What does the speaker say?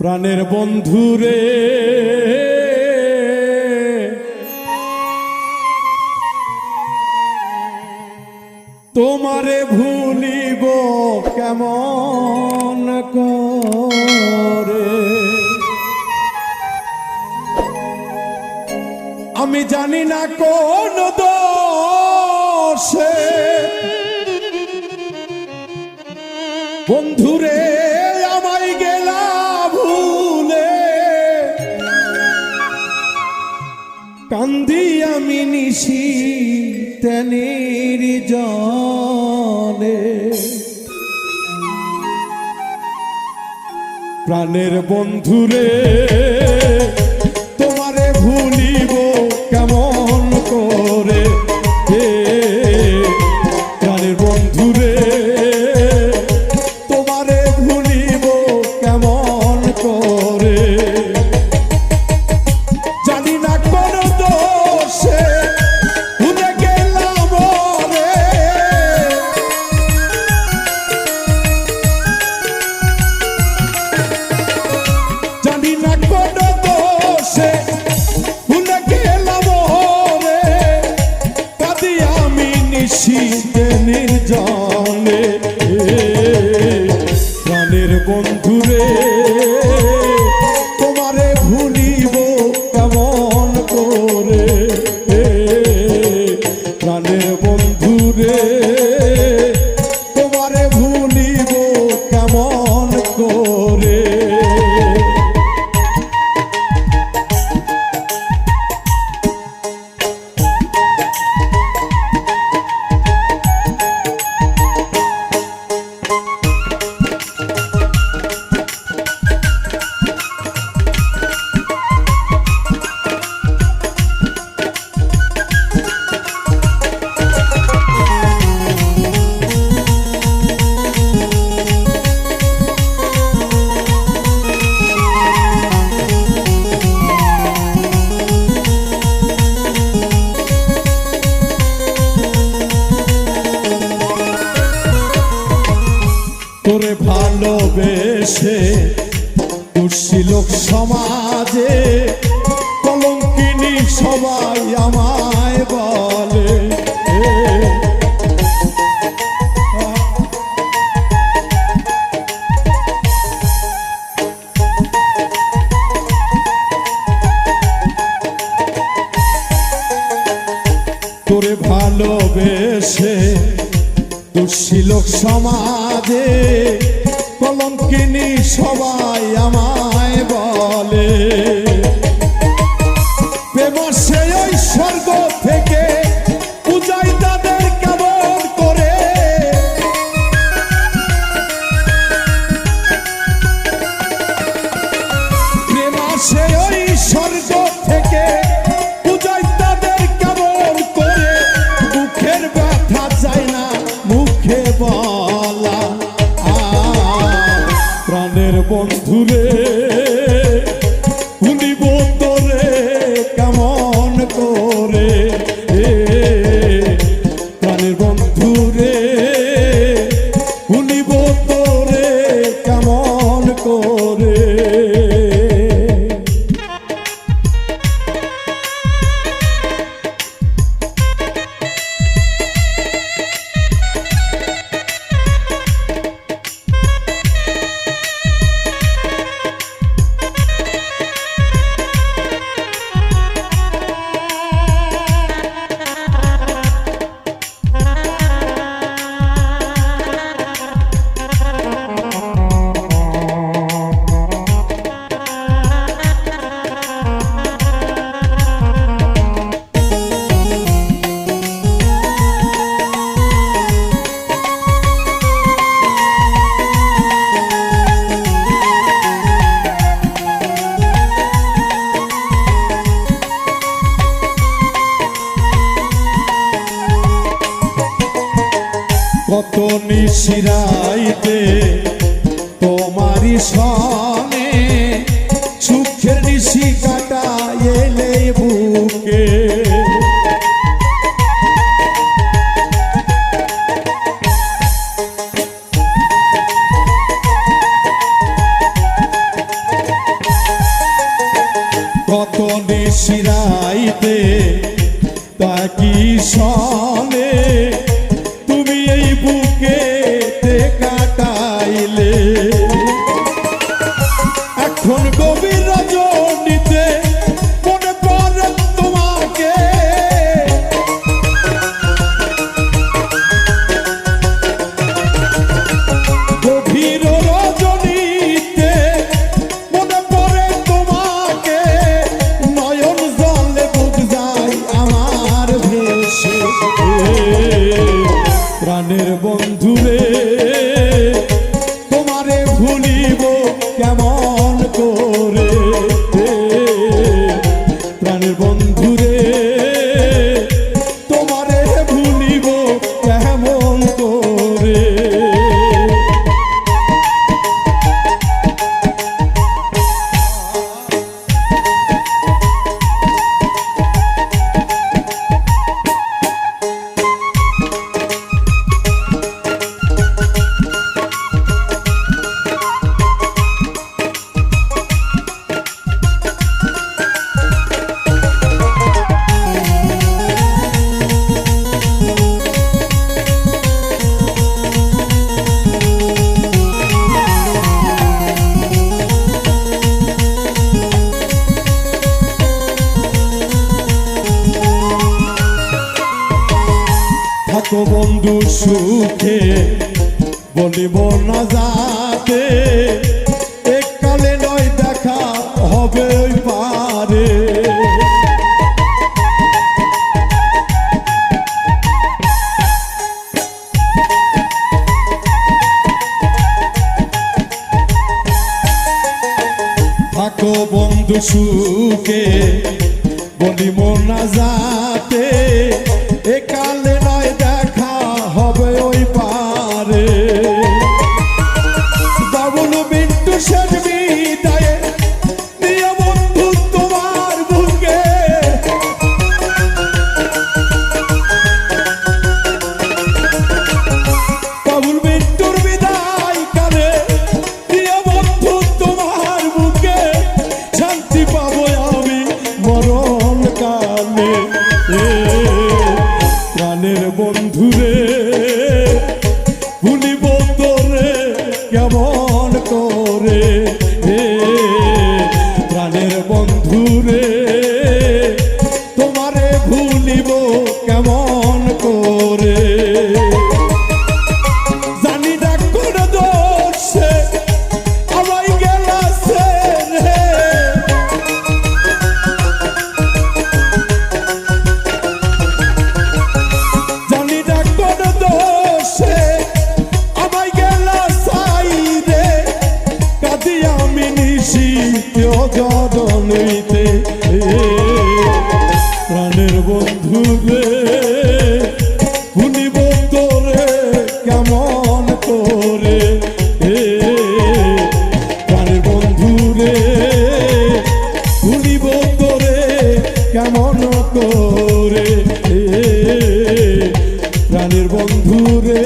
প্রাণের বন্ধুরে তোমারে ভুলিব কেমন করে? আমি জানি না কোন দোষে। বন্ধুরে কান্দি আমি নিশি তেনির জনে প্রাণের বন্ধুরে তোরে ভালোবেসে লোক সমাজে কলঙ্কিনী সবাই আমায় বলে। তোরে ভালোবেসে দুঃশীলক সমাজে কলঙ্কিনী সবাই আমায় বলে। বন্ধুরে কত নিশিরাইতে তোমারি সনে সুখের নিশি কাটা এলে বুকে। কত নিশিরাইতে তাকি From the Gobi থাকো বন্ধু সুখে বলিব না যাতে। এককালে নয় দেখা হবে ওই পারে। থাকো বন্ধু সুখে। should me. বন্ধু রে ভুলিব তোরে কেমন করে? প্রাণে বন্ধু রে ভুলিব তোরে কেমন করে? প্রাণের বন্ধু রে